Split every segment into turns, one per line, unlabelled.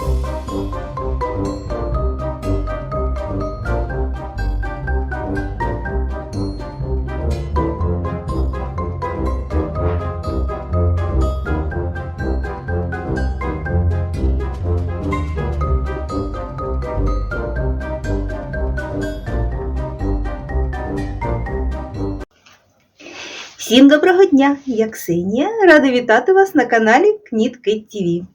Всім доброго дня! Я Ксенія, рада вітати вас на каналі Кніт ТВ.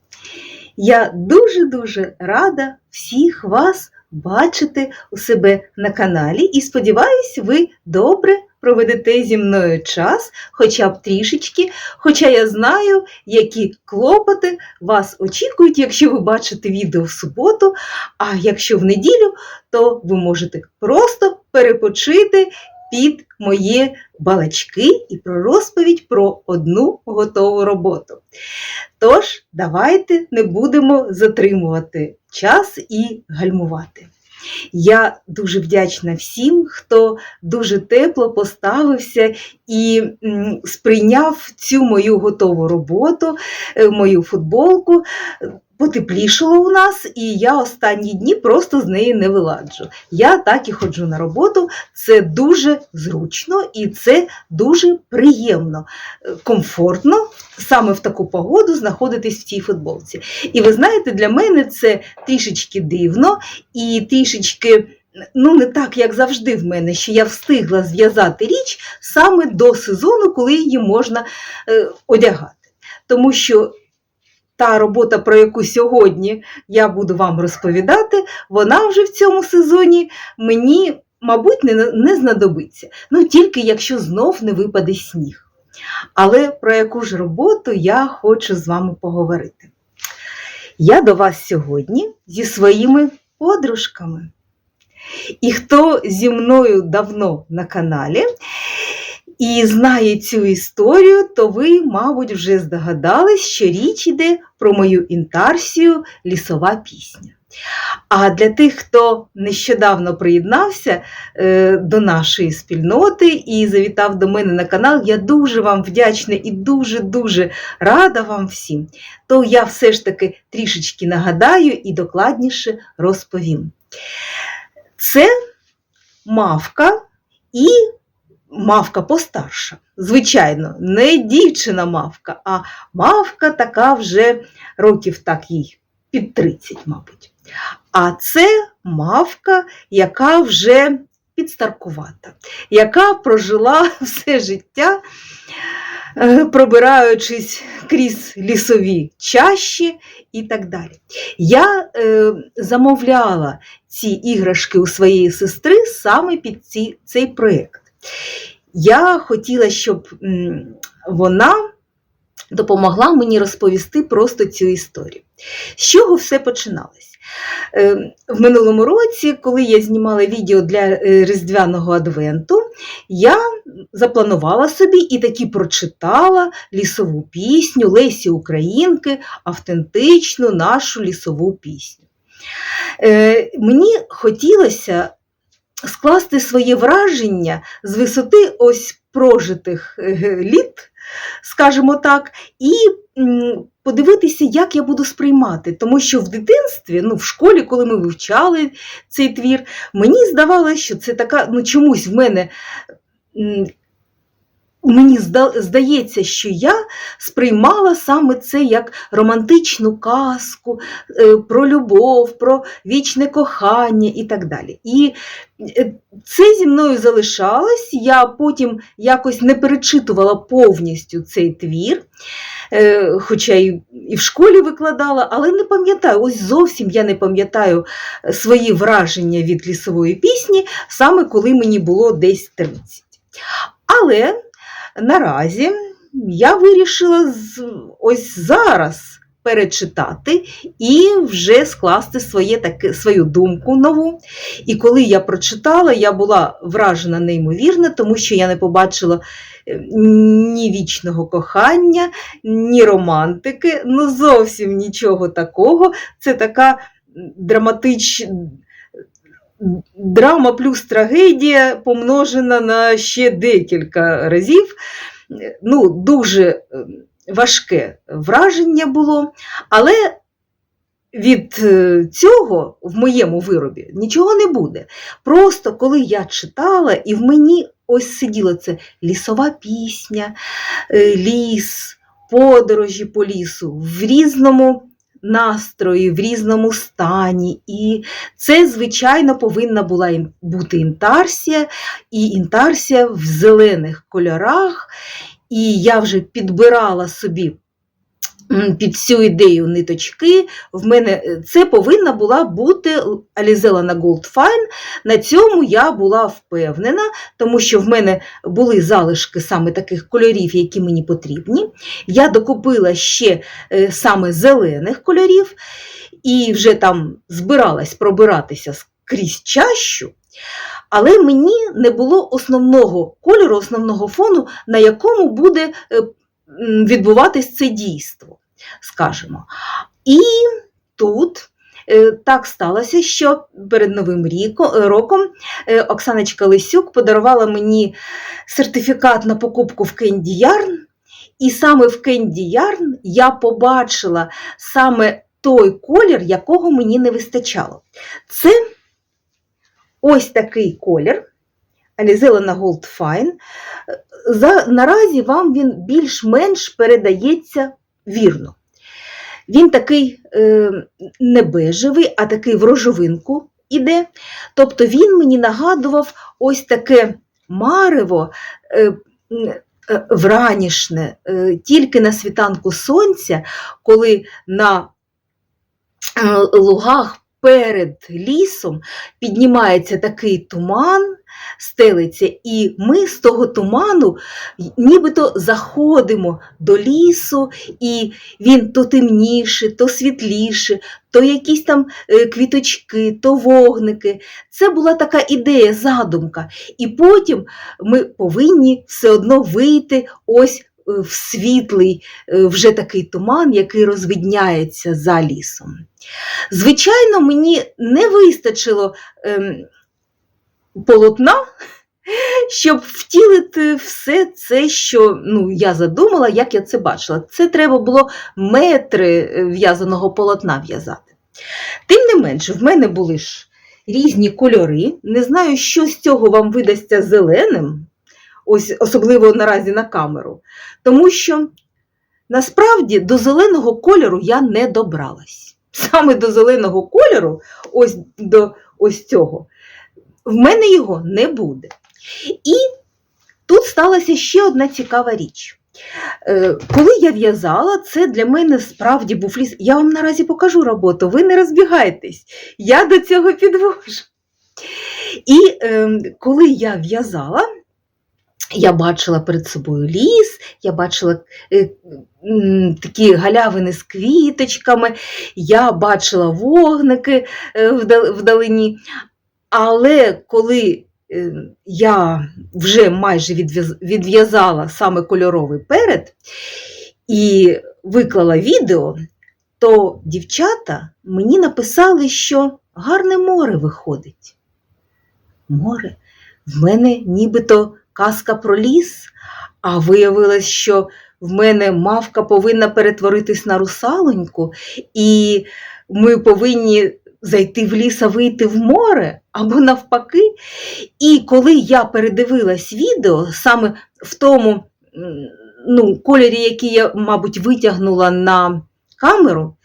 Я дуже-дуже рада всіх вас бачити у себе на каналі і сподіваюсь, ви добре проведете зі мною час, хоча б трішечки, хоча я знаю, які клопоти вас очікують, якщо ви бачите відео в суботу, а якщо в неділю, то ви можете просто перепочити під мої балачки і про розповідь про одну готову роботу. Тож, давайте не будемо затримувати час і гальмувати. Я дуже вдячна всім, хто дуже тепло поставився і сприйняв цю мою готову роботу, е, мою футболку. Потеплішало у нас, і я останні дні просто з неї не виладжу. Я так і ходжу на роботу. Це дуже зручно і це дуже приємно, е, комфортно саме в таку погоду знаходитись в цій футболці. І ви знаєте, для мене це трішечки дивно і трішечки. Ну, не так, як завжди в мене, що я встигла зв'язати річ саме до сезону, коли її можна е, одягати. Тому що та робота, про яку сьогодні я буду вам розповідати, вона вже в цьому сезоні мені, мабуть, не, не знадобиться. Ну, тільки якщо знов не випаде сніг. Але про яку ж роботу я хочу з вами поговорити. Я до вас сьогодні зі своїми подружками. І хто зі мною давно на каналі і знає цю історію, то ви, мабуть, вже здогадались, що річ йде про мою інтарсію Лісова пісня. А для тих, хто нещодавно приєднався е, до нашої спільноти і завітав до мене на канал, я дуже вам вдячна і дуже-дуже рада вам всім. То я все ж таки трішечки нагадаю і докладніше розповім. Це мавка і мавка постарша. Звичайно, не дівчина мавка, а мавка така вже років так їй під 30, мабуть. А це мавка, яка вже підстаркувата, яка прожила все життя, е, пробираючись крізь лісові чащі і так далі. Я е, замовляла ці іграшки у своєї сестри саме під ці, цей проєкт. Я хотіла, щоб вона допомогла мені розповісти просто цю історію. З чого все починалось? Е, В минулому році, коли я знімала відео для е, Різдвяного адвенту, я запланувала собі і таки прочитала лісову пісню Лесі Українки, автентичну нашу лісову пісню. Е, Мені хотілося скласти своє враження з висоти ось прожитих е, літ, скажімо так, і подивитися, як я буду сприймати. Тому що в дитинстві, ну, в школі, коли ми вивчали цей твір, мені здавалося, що це така, ну чомусь в мене. Мені здається, що я сприймала саме це як романтичну казку е, про любов, про вічне кохання і так далі. І е, це зі мною залишалось. Я потім якось не перечитувала повністю цей твір, е, хоча і в школі викладала, але не пам'ятаю, ось зовсім я не пам'ятаю свої враження від лісової пісні, саме коли мені було десь 30. Але наразі я вирішила ось зараз перечитати і вже скласти своє таке, свою думку нову. І коли я прочитала, я була вражена неймовірно, тому що я не побачила е, ні вічного кохання, ні романтики, ну зовсім нічого такого. Це така драматична. Драма плюс трагедія помножена на ще декілька разів. Ну, дуже е, важке враження було, але від е, цього в моєму виробі нічого не буде. Просто коли я читала, і в мені ось сиділо це лісова пісня, е, ліс, подорожі по лісу в різному настрої, в різному стані. І це, звичайно, повинна була бути інтарсія, і інтарсія в зелених кольорах. І я вже підбирала собі під цю ідею ниточки. В мене е, це повинна була бути Alizella на Gold На цьому я була впевнена, тому що в мене були залишки саме таких кольорів, які мені потрібні. Я докупила ще е, саме зелених кольорів і вже там збиралась пробиратися крізь чащу. Але мені не було основного кольору, основного фону, на якому буде е, відбуватись це дійство, скажімо. І тут е, так сталося, що перед Новим роком е, Оксаночка Лисюк подарувала мені сертифікат на покупку в Candy Yarn, і саме в Candy Yarn я побачила саме той колір, якого мені не вистачало. Це ось такий колір. Alizella на Gold Fine. За, наразі вам він більш-менш передається вірно. Він такий е, не а такий в рожовинку іде. Тобто він мені нагадував ось таке марево е, е, вранішне, е, тільки на світанку сонця, коли на е, лугах перед лісом піднімається такий туман, стелиться, і ми з того туману нібито заходимо до лісу, і він то темніше, то світліше, то якісь там е, квіточки, то вогники. Це була така ідея, задумка. І потім ми повинні все одно вийти ось е, в світлий е, вже такий туман, який розвидняється за лісом. Звичайно, мені не вистачило ем, полотна, щоб втілити все це, що ну, я задумала, як я це бачила. Це треба було метри е, в'язаного полотна в'язати. Тим не менше, в мене були ж різні кольори. Не знаю, що з цього вам видасться зеленим, ось особливо наразі на камеру, тому що насправді до зеленого кольору я не добралась. Саме до зеленого кольору, ось до ось цього, в мене його не буде. І тут сталася ще одна цікава річ. Е, Коли я в'язала, це для мене справді був ліс. Я вам наразі покажу роботу, ви не розбігайтесь, я до цього підвожу. І е, коли я в'язала, я бачила перед собою ліс, я бачила е, такі галявини з квіточками, я бачила вогники е, вдалині. Але коли е, я вже майже відв'язала саме кольоровий перед і виклала відео, то дівчата мені написали, що гарне море виходить. Море? В мене нібито казка про ліс, а виявилось, що в мене мавка повинна перетворитись на русалоньку, і ми повинні зайти в ліс, а вийти в море, або навпаки. І коли я передивилась відео саме в тому ну, кольорі, який я, мабуть, витягнула на камеру,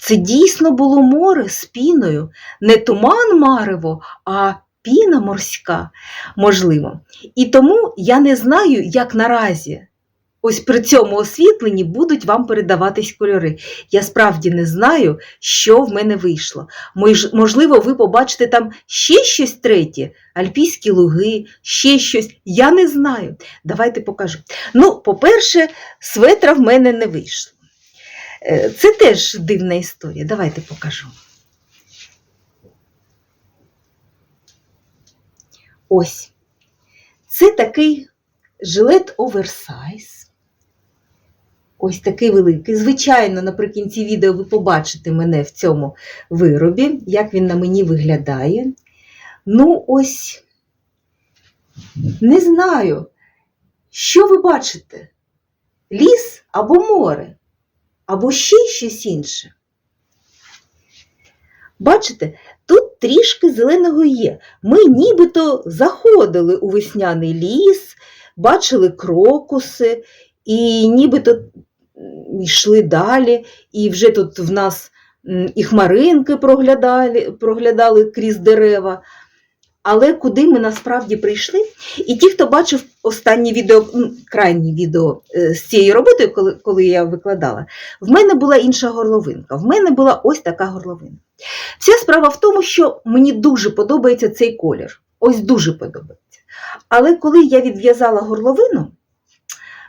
це дійсно було море з піною, не туман марево, а піна морська, можливо. І тому я не знаю, як наразі. Ось при цьому освітленні будуть вам передаватись кольори. Я справді не знаю, що в мене вийшло. Можливо, ви побачите там ще щось третє, альпійські луги, ще щось. Я не знаю. Давайте покажу. Ну, по-перше, светра в мене не вийшло. Е, Це теж дивна історія. Давайте покажу. Ось. Це такий жилет оверсайз. Ось такий великий. Звичайно, наприкінці відео ви побачите мене в цьому виробі, як він на мені виглядає. Ну, ось, не знаю, що ви бачите? Ліс або море, або ще щось інше. Бачите, тут трішки зеленого є. Ми нібито заходили у весняний ліс, бачили крокуси і нібито йшли далі, і вже тут в нас і хмаринки проглядали, проглядали крізь дерева. Але куди ми насправді прийшли? І ті, хто бачив останнє відео, крайнє відео е, з цією роботою, коли, коли я викладала, в мене була інша горловинка. В мене була ось така горловина. Вся справа в тому, що мені дуже подобається цей колір. Ось дуже подобається. Але коли я відв'язала горловину,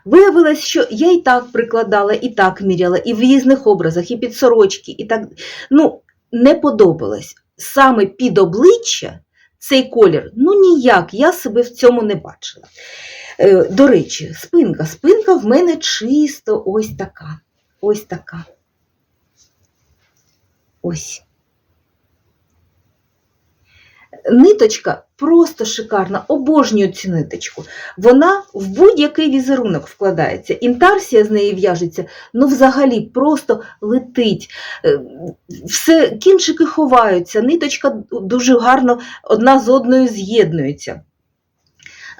виявилось, що я і так прикладала, і так міряла, і в різних образах, і під сорочки, і так. Ну, не подобалось. Саме під обличчя цей колір, ну ніяк, я себе в цьому не бачила. Е, До речі, спинка. Спинка в мене чисто ось така. Ось така. Ось. Ниточка просто шикарна, обожнюю цю ниточку. Вона в будь-який візерунок вкладається. Інтарсія з неї в'яжеться, ну взагалі просто летить. Е, Все, кінчики ховаються, ниточка дуже гарно одна з одною з'єднується.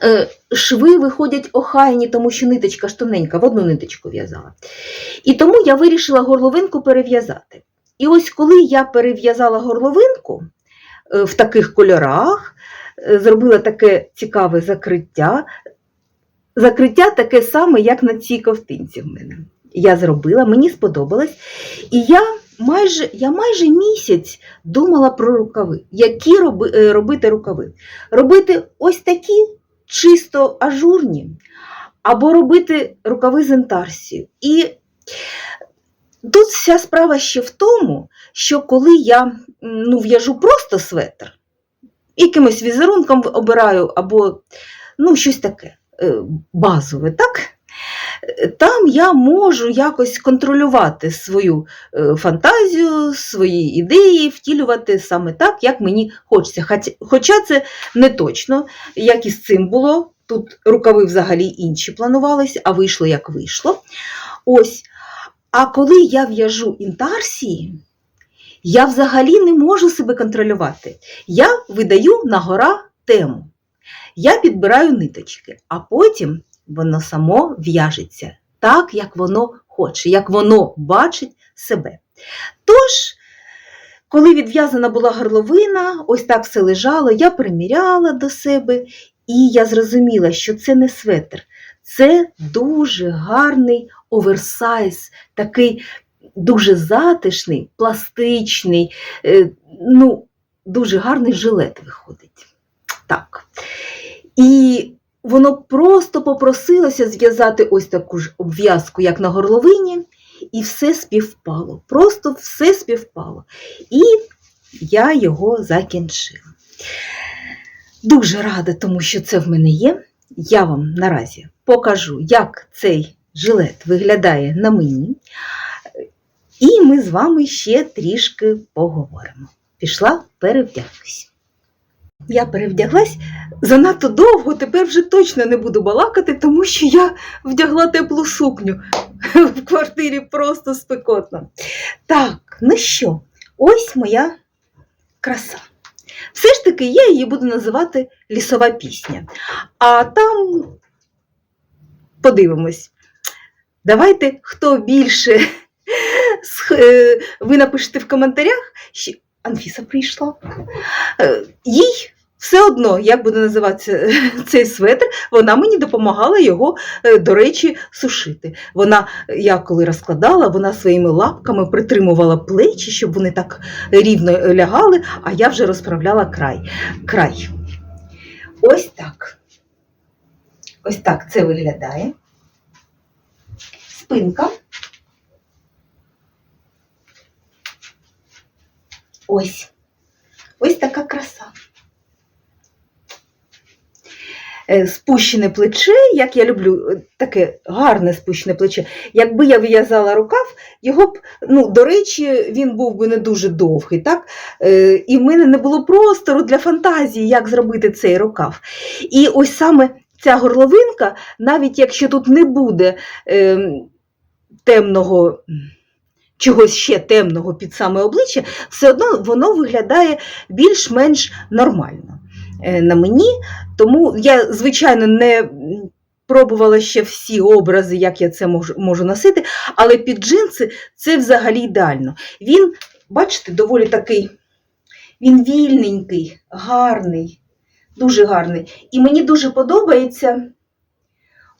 Е, Шви виходять охайні, тому що ниточка ж тоненька, в одну ниточку в'язала. І тому я вирішила горловинку перев'язати. І ось коли я перев'язала горловинку в таких кольорах, е, зробила таке цікаве закриття. Закриття таке саме, як на цій ковтинці в мене. Я зробила, мені сподобалось. І я майже, я майже місяць думала про рукави. Які роби, е, робити рукави? Робити ось такі чисто ажурні, або робити рукави з інтарсією. І тут вся справа ще в тому, що коли я ну, в'яжу просто светр, якимось візерунком обираю, або ну, щось таке е, базове, так? Там я можу якось контролювати свою е, фантазію, свої ідеї, втілювати саме так, як мені хочеться. Хоча це не точно, як і з цим було. Тут рукави взагалі інші планувалися, а вийшло як вийшло. Ось. А коли я в'яжу інтарсії, я взагалі не можу себе контролювати. Я видаю на гора тему. Я підбираю ниточки, а потім воно само в'яжеться так, як воно хоче, як воно бачить себе. Тож, коли відв'язана була горловина, ось так все лежало, я приміряла до себе, і я зрозуміла, що це не светр, це дуже гарний оверсайз, такий дуже затишний, пластичний, е, ну, дуже гарний жилет виходить. Так. І воно просто попросилося зв'язати ось таку ж обв'язку, як на горловині, і все співпало. Просто все співпало. І я його закінчила. Дуже рада, тому що це в мене є. Я вам наразі покажу, як цей жилет виглядає на мені. І ми з вами ще трішки поговоримо. Пішла перевдягнусь. Я перевдяглась занадто довго, тепер вже точно не буду балакати, тому що я вдягла теплу сукню. В квартирі просто спекотно. Так, ну що, ось моя краса. Все ж таки, я її буду називати лісова пісня. А там подивимось. Давайте, хто більше е, ви напишете в коментарях, Анфіса прийшла. Е, Їй все одно, як буде називатися цей светр, вона мені допомагала його, е, до речі, сушити. Вона, я коли розкладала, вона своїми лапками притримувала плечі, щоб вони так рівно лягали, а я вже розправляла край. край. Ось так. Ось так це виглядає. Спинка. Ось. Ось така краса. Е, Спущене плече, як я люблю, е, таке гарне спущене плече. Якби я в'язала рукав, його б, ну, до речі, він був би не дуже довгий, так? Е, І в мене не було простору для фантазії, як зробити цей рукав. І ось саме ця горловинка, навіть якщо тут не буде е, темного, чогось ще темного під саме обличчя, все одно воно виглядає більш-менш нормально е, на мені. Тому я, звичайно, не пробувала ще всі образи, як я це можу, носити, але під джинси це взагалі ідеально. Він, бачите, доволі такий, він вільненький, гарний, дуже гарний. І мені дуже подобається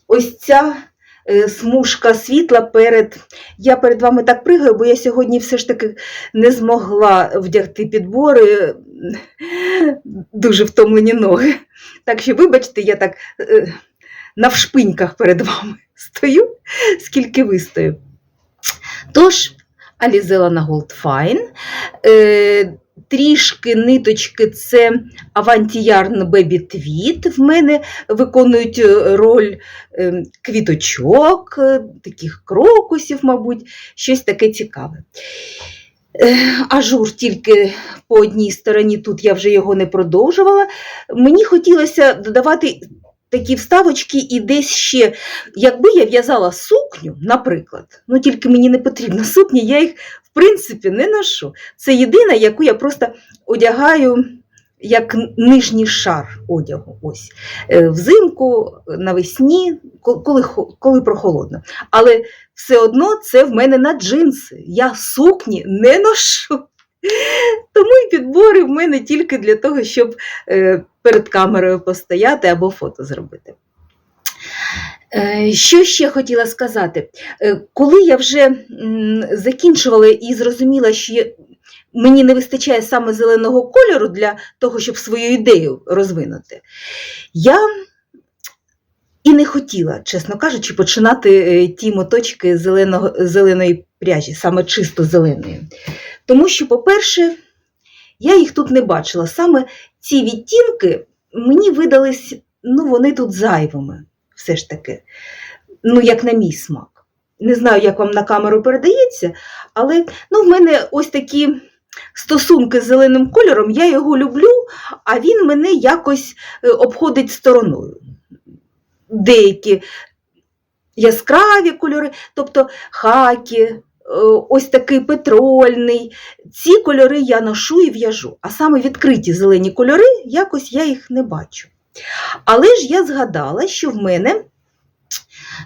ось ця смужка світла перед. Я перед вами так пригаю, бо я сьогодні все ж таки не змогла вдягти підбори, дуже втомлені ноги. Так що, вибачте, я так е, навшпиньках перед вами стою, скільки вистою. Тож, Алізела на. Е, трішки ниточки це Yarn Baby Tweed. В мене виконують е, роль е, квіточок, е, таких крокусів, мабуть, щось таке цікаве. Ажур тільки по одній стороні, тут я вже його не продовжувала. Мені хотілося додавати такі вставочки і десь ще, якби я в'язала сукню, наприклад, ну тільки мені не потрібна сукня, я їх в принципі не ношу. Це єдина, яку я просто одягаю як нижній шар одягу. Ось. Е, Взимку, навесні, коли, коли прохолодно. Але все одно це в мене на джинси. Я сукні не ношу. Тому і підбори в мене тільки для того, щоб е, перед камерою постояти або фото зробити. Е, Що ще хотіла сказати? Е, Коли я вже закінчувала і зрозуміла, що мені не вистачає саме зеленого кольору для того, щоб свою ідею розвинути, я і не хотіла, чесно кажучи, починати е, ті моточки зеленого, зеленої пряжі, саме чисто зеленої. Тому що, по-перше, я їх тут не бачила. Саме ці відтінки мені видались, ну, вони тут зайвими, все ж таки, ну, як на мій смак. Не знаю, як вам на камеру передається, але ну, в мене ось такі стосунки з зеленим кольором, я його люблю, а він мене якось е, обходить стороною. Деякі яскраві кольори, тобто хакі, е, ось такий петрольний. Ці кольори я ношу і в'яжу, а саме відкриті зелені кольори, якось я їх не бачу. Але ж я згадала, що в мене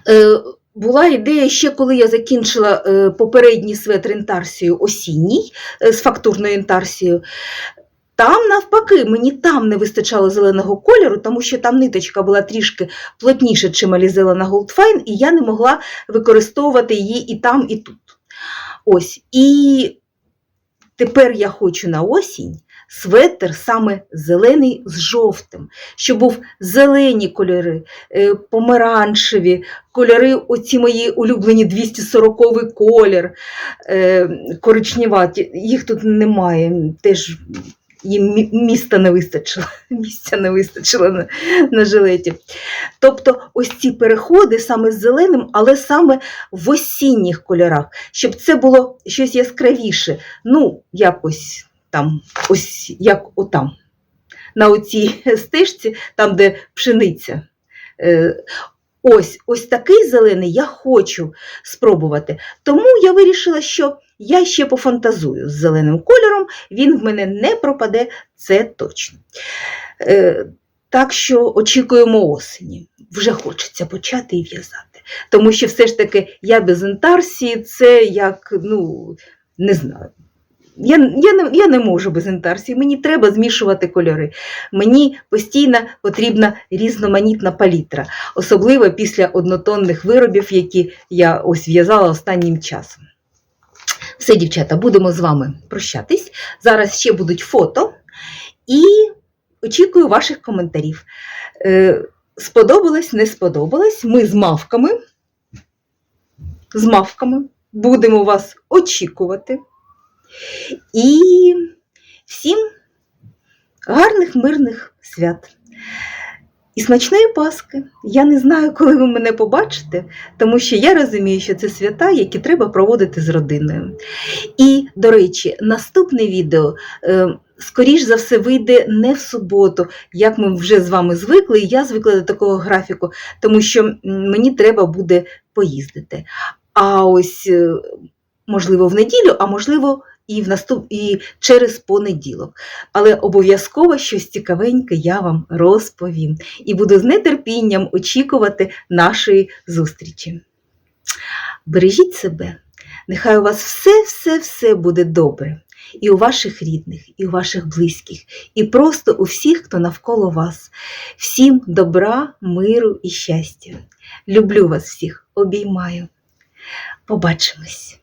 е, була ідея ще, коли я закінчила е, попередній светр інтарсію осінній е, з фактурною інтарсією. Там, навпаки, мені там не вистачало зеленого кольору, тому що там ниточка була трішки плотніша, чим Алізела на Gold і я не могла використовувати її і там, і тут. Ось. І тепер я хочу на осінь светр саме зелений з жовтим, щоб був зелені кольори, е, помаранчеві, кольори, оці мої улюблені 240 колір, е, коричневаті. Їх тут немає, теж їм міста не вистачило, місця не вистачило на, на жилеті. Тобто ось ці переходи саме з зеленим, але саме в осінніх кольорах, щоб це було щось яскравіше, ну, якось там, ось як отам, на оцій стежці, там, де пшениця. Е, Ось, ось такий зелений я хочу спробувати. Тому я вирішила, що я ще пофантазую з зеленим кольором, він в мене не пропаде, це точно. Е, так що очікуємо осені. Вже хочеться почати і в'язати. Тому що все ж таки я без інтарсії, це як, ну, не знаю. Я, я, не, я не можу без інтарсії, мені треба змішувати кольори. Мені постійно потрібна різноманітна палітра, особливо після однотонних виробів, які я ось в'язала останнім часом. Все, дівчата, будемо з вами прощатись. Зараз ще будуть фото і очікую ваших коментарів. Е, сподобалось, не сподобалось. Ми з мавками, з мавками будемо вас очікувати. І всім гарних мирних свят. І смачної Паски. Я не знаю, коли ви мене побачите, тому що я розумію, що це свята, які треба проводити з родиною. І, до речі, наступне відео, е, скоріш за все, вийде не в суботу, як ми вже з вами звикли, і я звикла до такого графіку, тому що мені треба буде поїздити. А ось е, можливо, в неділю, а можливо, і, в наступ... і через понеділок. Але обов'язково щось цікавеньке я вам розповім і буду з нетерпінням очікувати нашої зустрічі. Бережіть себе, нехай у вас все-все-все буде добре. І у ваших рідних, і у ваших близьких, і просто у всіх, хто навколо вас. Всім добра, миру і щастя. Люблю вас всіх, обіймаю. Побачимось!